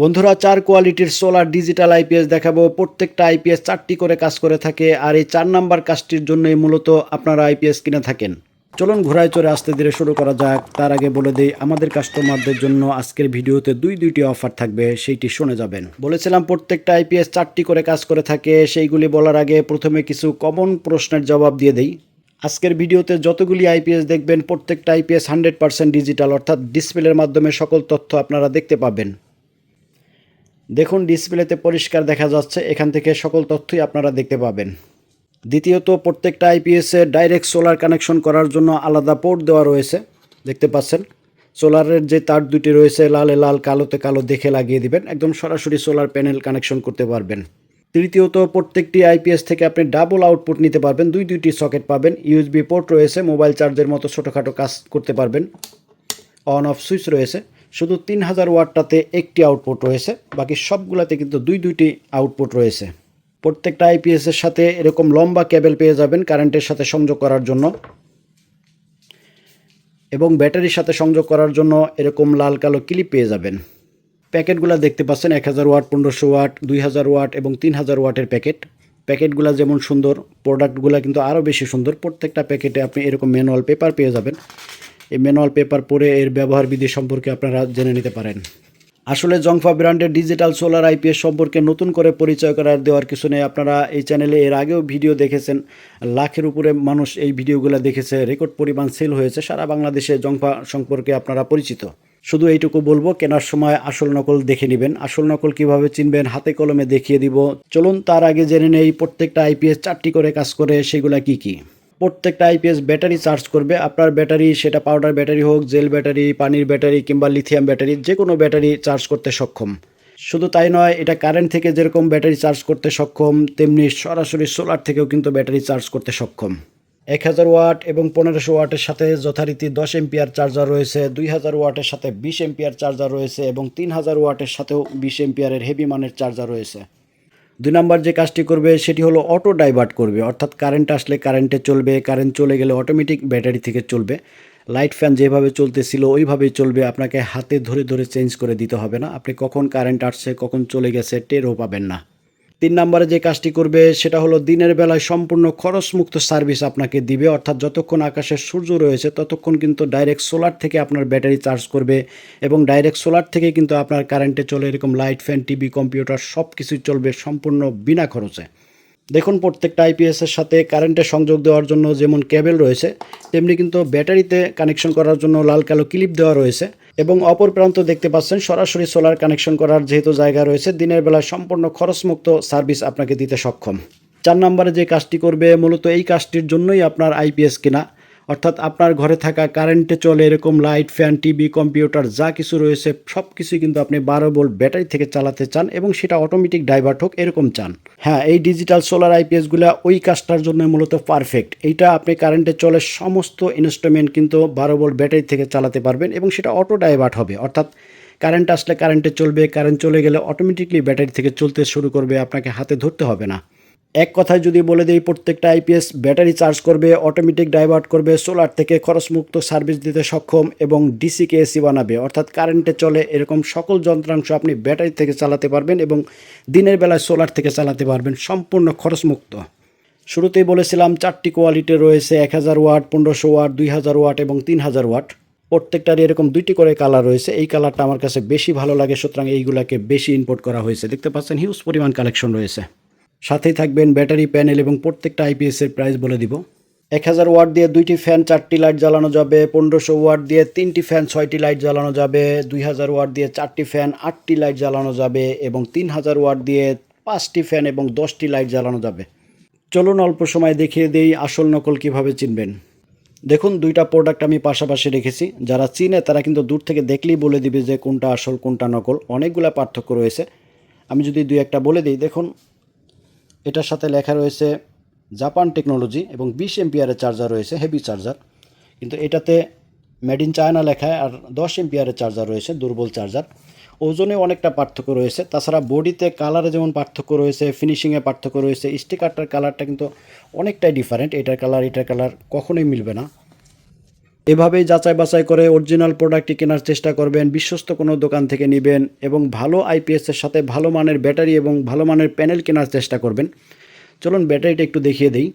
বন্ধুরা, চার কোয়ালিটির সোলার ডিজিটাল আইপিএস দেখাবো। প্রত্যেকটা আইপিএস চারটি করে কাজ করে থাকে আর এই চার নাম্বার কাজটির জন্যই মূলত আপনারা আইপিএস কিনে থাকেন। চলুন ঘোড়ায় চড়ে আস্তে ধীরে শুরু করা যাক। তার আগে বলে দিই, আমাদের কাস্টমারদের জন্য আজকের ভিডিওতে দুই দুইটি অফার থাকবে, সেইটি শুনে যাবেন। বলেছিলাম, প্রত্যেকটা আইপিএস চারটি করে কাজ করে থাকে, সেইগুলি বলার আগে প্রথমে কিছু কমন প্রশ্নের জবাব দিয়ে দেই। আজকের ভিডিওতে যতগুলি আইপিএস দেখবেন, প্রত্যেকটা আইপিএস হান্ড্রেড পার্সেন্ট ডিজিটাল অর্থাৎ ডিসপ্লের মাধ্যমে সকল তথ্য আপনারা দেখতে পাবেন। দেখুন ডিসপ্লেতে পরিষ্কার দেখা যাচ্ছে। এখান থেকে সকল তথ্যই আপনারা দেখতে পাবেন। দ্বিতীয়ত, প্রত্যেকটা আইপিএসে ডাইরেক্ট সোলার কানেকশন করার জন্য আলাদা পোর্ট দেওয়া রয়েছে। দেখতে পাচ্ছেন? সোলারের যে তার দুটি রয়েছে, লালে, লাল, কালোতে কালো দেখে লাগিয়ে দিবেন। একদম সরাসরি সোলার প্যানেল কানেকশন করতে পারবেন। তৃতীয়ত, প্রত্যেকটি আইপিএস থেকে আপনি ডাবল আউটপুট নিতে পারবেন। দুই, দুইটি সকেট পাবেন। ইউএসবি পোর্ট রয়েছে মোবাইল চার্জের মতো ছোটোখাটো কাজ করতে পারবেন। অন অফ সুইচ রয়েছে। শুধু তিন হাজার ওয়াটটাতে একটি আউটপুট রয়েছে, বাকি সবগুলাতে কিন্তু দুই দুইটি আউটপুট রয়েছে। প্রত্যেকটা আইপিএসের সাথে এরকম লম্বা কেবল পেয়ে যাবেন কারেন্টের সাথে সংযোগ করার জন্য। এবং ব্যাটারির সাথে সংযোগ করার জন্য এরকম লাল কালো ক্লিপ পেয়ে যাবেন। প্যাকেটগুলো দেখতে পাচ্ছেন এক হাজার ওয়াট, পনেরোশো ওয়াট, দুই হাজার ওয়াট এবং তিন হাজার ওয়াটের প্যাকেট। প্যাকেটগুলো যেমন সুন্দর প্রোডাক্টগুলো কিন্তু আরও বেশি সুন্দর। প্রত্যেকটা প্যাকেটে আপনি এরকম ম্যানুয়াল পেপার পেয়ে যাবেন। এই ম্যানুয়াল পেপার পড়ে এর ব্যবহার বিধি সম্পর্কে আপনারা জেনে নিতে পারেন। আসলে জংফা ব্র্যান্ডের ডিজিটাল সোলার আইপিএস সম্পর্কে নতুন করে পরিচয় করার দেওয়ার কিছু নেই। আপনারা এই চ্যানেলে এর আগেও ভিডিও দেখেছেন। লাখের উপরে মানুষ এই ভিডিওগুলো দেখেছে। রেকর্ড পরিমাণ সেল হয়েছে। সারা বাংলাদেশে জংফা সম্পর্কে আপনারা পরিচিত। শুধু এইটুকু বলব, কেনার সময় আসল নকল দেখে নেবেন। আসল নকল কীভাবে চিনবেন, হাতে কলমে দেখিয়ে দিব। চলুন তার আগে জেনে নেই প্রত্যেকটা আইপিএস চারটি করে কাজ করে সেগুলা কি কি। প্রত্যেকটা আইপিএস ব্যাটারি চার্জ করবে। আপনার ব্যাটারি সেটা পাউডার ব্যাটারি হোক জেল ব্যাটারি পানির ব্যাটারি কিংবা লিথিয়াম ব্যাটারি যে কোনো ব্যাটারি চার্জ করতে সক্ষম। শুধু তাই নয়, এটা কারেন্ট থেকে যেরকম ব্যাটারি চার্জ করতে সক্ষম, তেমনি সরাসরি সোলার থেকেও কিন্তু ব্যাটারি চার্জ করতে সক্ষম। এক হাজার ওয়াট এবং পনেরোশো ওয়াটের সাথে যথারীতি দশ এমপিয়ার চার্জার রয়েছে, দুই হাজার ওয়াটের সাথে বিশ এমপিয়ার চার্জার রয়েছে এবং তিন হাজার ওয়াটের সাথেও বিশ এমপিয়ারের হেভি মানের চার্জার রয়েছে। দুই নম্বর যে কাজটি করবে, সেটি হলো অটো ডাইভার্ট করবে। অর্থাৎ কারেন্ট আসলে কারেন্টে চলবে কারেন্ট চলে গেলে অটোমেটিক ব্যাটারি থেকে চলবে। লাইট ফ্যান যেভাবে চলতেছিল, ওইভাবেই চলবে। আপনাকে হাতে ধরে ধরে চেঞ্জ করে দিতে হবে না। আপনি কখন কারেন্ট আসছে, কখন চলে গেছে, টেরও পাবেন না। তিন নম্বরে যে কাজটি করবে, সেটা হলো দিনের বেলায় সম্পূর্ণ খরচমুক্ত সার্ভিস আপনাকে দিবে। অর্থাৎ যতক্ষণ আকাশে সূর্য রয়েছে, ততক্ষণ কিন্তু ডাইরেক্ট সোলার থেকে আপনার ব্যাটারি চার্জ করবে এবং ডাইরেক্ট সোলার থেকে কিন্তু আপনার কারেন্টে চলে এরকম লাইট ফ্যান টিভি কম্পিউটার সব কিছুই চলবে সম্পূর্ণ বিনা খরচে। দেখুন, প্রত্যেকটা আইপিএসের সাথে কারেন্টের সংযোগ দেওয়ার জন্য যেমন কেবেল রয়েছে, তেমনি কিন্তু ব্যাটারিতে কানেকশন করার জন্য লাল কালো ক্লিপ দেওয়া রয়েছে এবং অপর প্রান্ত দেখতে পাচ্ছেন, সরাসরি সোলার কানেকশন করার যেহেতু জায়গা রয়েছে, দিনের বেলা সম্পূর্ণ খরচমুক্ত সার্ভিস আপনাকে দিতে সক্ষম। চার নম্বরে যে কাজটি করবে, মূলত এই কাজটির জন্যই আপনার আইপিএস কেনা। অর্থাৎ আপনার ঘরে থাকা কারেন্টে চলে এরকম লাইট ফ্যান টিভি কম্পিউটার যা কিছু রয়েছে সব কিছুই কিন্তু আপনি বারো ভোল্ট ব্যাটারি থেকে চালাতে চান এবং সেটা অটোমেটিক ডাইভার্ট হোক, এরকম চান। হ্যাঁ এই ডিজিটাল সোলার আইপিএসগুলো ওই কাজটার জন্য মূলত পারফেক্ট এইটা আপনি কারেন্টে চলে সমস্ত ইনস্ট্রুমেন্ট কিন্তু বারো ভোল্ট ব্যাটারি থেকে চালাতে পারবেন এবং সেটা অটো ডাইভার্ট হবে। অর্থাৎ কারেন্ট আসলে কারেন্টে চলবে কারেন্ট চলে গেলে অটোমেটিকলি ব্যাটারি থেকে চলতে শুরু করবে, আপনাকে হাতে ধরতে হবে না। এক কথায় যদি বলে দিই, প্রত্যেকটা আইপিএস ব্যাটারি চার্জ করবে অটোমেটিক ডাইভার্ট করবে সোলার থেকে খরচমুক্ত সার্ভিস দিতে সক্ষম এবং ডিসিকে এসি বানাবে। অর্থাৎ কারেন্টে চলে এরকম সকল যন্ত্রাংশ আপনি ব্যাটারি থেকে চালাতে পারবেন এবং দিনের বেলায় সোলার থেকে চালাতে পারবেন, সম্পূর্ণ খরচমুক্ত। শুরুতেই বলেছিলাম, চারটি কোয়ালিটি রয়েছে, এক হাজার ওয়াট, পনেরোশো ওয়াট, দুই হাজার ওয়াট এবং তিন হাজার ওয়াট। প্রত্যেকটারই এরকম দুইটি করে কালার রয়েছে। এই কালারটা আমার কাছে বেশি ভালো লাগে, সুতরাং এইগুলাকে বেশি ইম্পোর্ট করা হয়েছে। দেখতে পাচ্ছেন হিউজ পরিমাণ কালেকশন রয়েছে। সাথেই থাকবেন ব্যাটারি প্যানেল এবং প্রত্যেকটা আইপিএসের প্রাইস বলে দিব। এক হাজার ওয়াট দিয়ে দুইটি ফ্যান চারটি লাইট জ্বালানো যাবে। পনেরোশো ওয়াট দিয়ে তিনটি ফ্যান ছয়টি লাইট জ্বালানো যাবে। দুই হাজার ওয়াট দিয়ে চারটি ফ্যান আটটি লাইট জ্বালানো যাবে এবং তিন হাজার ওয়াট দিয়ে পাঁচটি ফ্যান এবং দশটি লাইট জ্বালানো যাবে। চলুন অল্প সময় দেখিয়ে দেই আসল নকল কীভাবে চিনবেন। দেখুন, দুইটা প্রোডাক্ট আমি পাশাপাশি রেখেছি। যারা চিনে, তারা কিন্তু দূর থেকে দেখলেই বলে দিবে যে কোনটা আসল, কোনটা নকল। অনেকগুলো পার্থক্য রয়েছে। আমি যদি দুই একটা বলে দিই, দেখুন এটার সাথে লেখা রয়েছে, জাপান টেকনোলজি এবং বিশ এমপিয়ারের চার্জার রয়েছে, হেভি চার্জার। কিন্তু এটাতে মেড ইন চায়না লেখায় আর দশ এমপিয়ারের চার্জার রয়েছে, দুর্বল চার্জার। ওজনে অনেকটা পার্থক্য রয়েছে। তাছাড়া বডিতে কালারে যেমন পার্থক্য রয়েছে, ফিনিশিংয়ে পার্থক্য রয়েছে, স্টিকারটার কালারটা কিন্তু অনেকটাই ডিফারেন্ট এটার কালার এটার কালার কখনোই মিলবে না। এভাবেই যাচাই বাছাই করে অরিজিনাল প্রোডাক্টটি কেনার চেষ্টা করবেন, বিশ্বস্ত কোনো দোকান থেকে নেবেন এবং ভালো আইপিএসের সাথে ভালো মানের ব্যাটারি এবং ভালো মানের প্যানেল কেনার চেষ্টা করবেন। চলুন ব্যাটারিটা একটু দেখিয়ে দিই।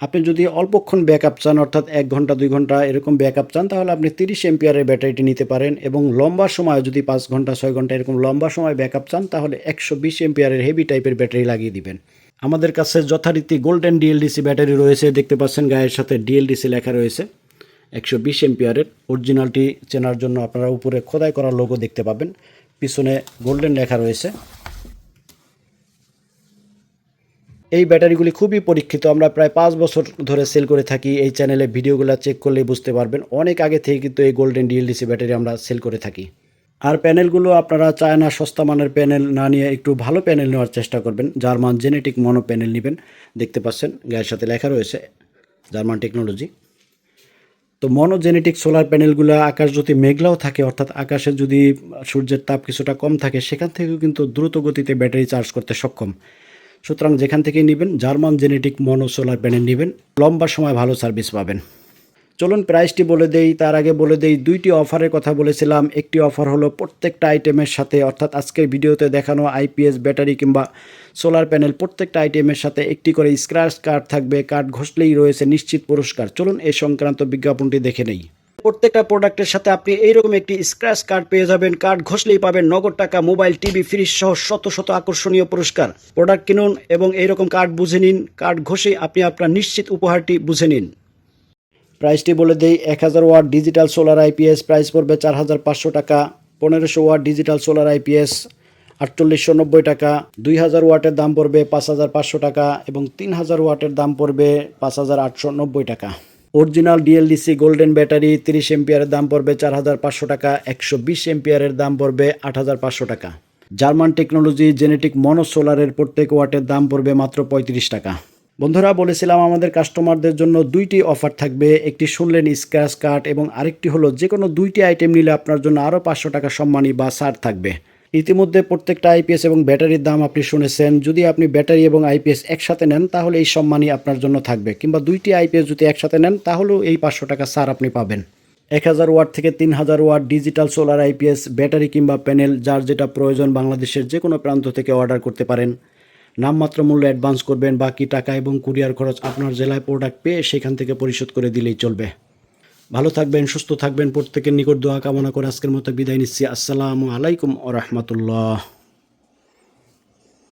আপনি যদি অল্পক্ষণ ব্যাকআপ চান, অর্থাৎ এক ঘণ্টা, দুই ঘণ্টা এরকম ব্যাকআপ চান, তাহলে আপনি তিরিশ এমপিয়ারের ব্যাটারিটি নিতে পারেন এবং লম্বা সময় যদি পাঁচ ঘণ্টা, ছয় ঘণ্টা এরকম লম্বা সময় ব্যাকআপ চান, তাহলে একশো বিশ এমপিয়ারের হেভি টাইপের ব্যাটারি লাগিয়ে দিবেন। আমাদের কাছে যথারীতি গোল্ডেন ডিএলডিসি ব্যাটারি রয়েছে, দেখতে পাচ্ছেন গায়ের সাথে ডিএলডিসি লেখা রয়েছে। একশো বিশ এমপিয়ারের অরিজিনালটি চেনার জন্য আপনারা উপরে খোদাই করা লোগো দেখতে পাবেন। পিছনে গোল্ডেন লেখা রয়েছে। এই ব্যাটারিগুলি খুবই পরীক্ষিত। আমরা প্রায় পাঁচ বছর ধরে সেল করে থাকি। এই চ্যানেলে ভিডিওগুলো চেক করলেই বুঝতে পারবেন। অনেক আগে থেকে কিন্তু এই গোল্ডেন ডিএলডিসি ব্যাটারি আমরা সেল করে থাকি। আর প্যানেলগুলো আপনারা চায় না সস্তা মানের প্যানেল না নিয়ে একটু ভালো প্যানেল নেওয়ার চেষ্টা করবেন। জার্মান জেনেটিক মনো প্যানেল নেবেন। দেখতে পাচ্ছেন, গায়ের সাথে লেখা রয়েছে, জার্মান টেকনোলজি তো মনোজেনেটিক সোলার প্যানেলগুলো আকাশ যদি মেঘলাও থাকে, অর্থাৎ আকাশে যদি সূর্যের তাপ কিছুটা কম থাকে, সেখান থেকেও কিন্তু দ্রুত গতিতে ব্যাটারি চার্জ করতে সক্ষম। সুতরাং যেখান থেকে নেবেন, German genetic mono solar panel নেবেন, লম্বা সময় ভালো সার্ভিস পাবেন। চলুন প্রাইসটি বলে দেই, তার আগে বলে দেই, দুইটি অফারের কথা বলেছিলাম। একটি অফার হলো প্রত্যেকটা আইটেমের সাথে, অর্থাৎ আজকের ভিডিওতে দেখানো আইপিএস ব্যাটারি কিংবা সোলার প্যানেল প্রত্যেকটা আইটেমের সাথে একটি করে স্ক্র্যাচ কার্ড থাকবে। কার্ড ঘষলেই রয়েছে নিশ্চিত পুরস্কার। চলুন এই সংক্রান্ত বিজ্ঞাপনটি দেখে নেই। প্রত্যেকটা প্রোডাক্টের সাথে আপনি এইরকম একটি স্ক্র্যাচ কার্ড পেয়ে যাবেন। কার্ড ঘষলেই পাবেন নগদ টাকা, মোবাইল, টিভি, ফ্রিজ সহ শত শত আকর্ষণীয় পুরস্কার। প্রোডাক্ট কিনুন এবং এইরকম কার্ড বুঝে নিন। কার্ড ঘষে আপনি আপনার নিশ্চিত উপহারটি বুঝে নিন। প্রাইসটি বলে দেই, এক হাজার watt digital solar IPS price পড়বে চার হাজার পাঁচশো টাকা, পনেরোশো ওয়াট ডিজিটাল সোলার আইপিএস আটচল্লিশশো নব্বই টাকা, দুই হাজার ওয়াটের দাম পড়বে পাঁচ হাজার পাঁচশো টাকা এবং তিন হাজার ওয়াটের দাম পড়বে পাঁচ হাজার আটশো নব্বই টাকা। অরিজিনাল ডিএলডিসি গোল্ডেন ব্যাটারি তিরিশ এমপিয়ারের দাম পড়বে চার হাজার পাঁচশো টাকা, একশো বিশ এমপিয়ারের দাম পড়বে আট হাজার পাঁচশো টাকা। জার্মান টেকনোলজি জেনেটিক মনো সোলারের প্রত্যেক ওয়াটের দাম পড়বে মাত্র পঁয়ত্রিশ টাকা। বন্ধুরা, বলেছিলাম আমাদের কাস্টমারদের জন্য দুইটি অফার থাকবে। একটি শুনলেন স্ক্র্যাচ কার্ড এবং আরেকটি হলো যে কোনো দুইটি আইটেম নিলে আপনার জন্য আরও পাঁচশো টাকা সম্মানী বা ছাড় থাকবে। ইতিমধ্যে প্রত্যেকটা আইপিএস এবং ব্যাটারির দাম আপনি শুনেছেন। যদি আপনি ব্যাটারি এবং আইপিএস একসাথে নেন, তাহলে এই সম্মানই আপনার জন্য থাকবে। কিংবা দুইটি আইপিএস যদি একসাথে নেন, তাহলেও এই পাঁচশো টাকা ছাড় আপনি পাবেন। এক হাজার ওয়াট থেকে তিন হাজার watt digital solar IPS battery কিংবা প্যানেল যার যেটা প্রয়োজন বাংলাদেশের যে কোনো প্রান্ত থেকে অর্ডার করতে পারেন। নামমাত্র মূল্য অ্যাডভান্স করবেন, বাকি টাকা এবং কুরিয়ার খরচ আপনার জেলায় প্রোডাক্ট পেয়ে সেখান থেকে পরিশোধ করে দিলেই চলবে। ভালো থাকবেন, সুস্থ থাকবেন, প্রত্যেকের নিকট দোয়া কামনা করে আজকের মতো বিদায় নিচ্ছি। আসসালামু আলাইকুম ও রহমতুল্লাহ।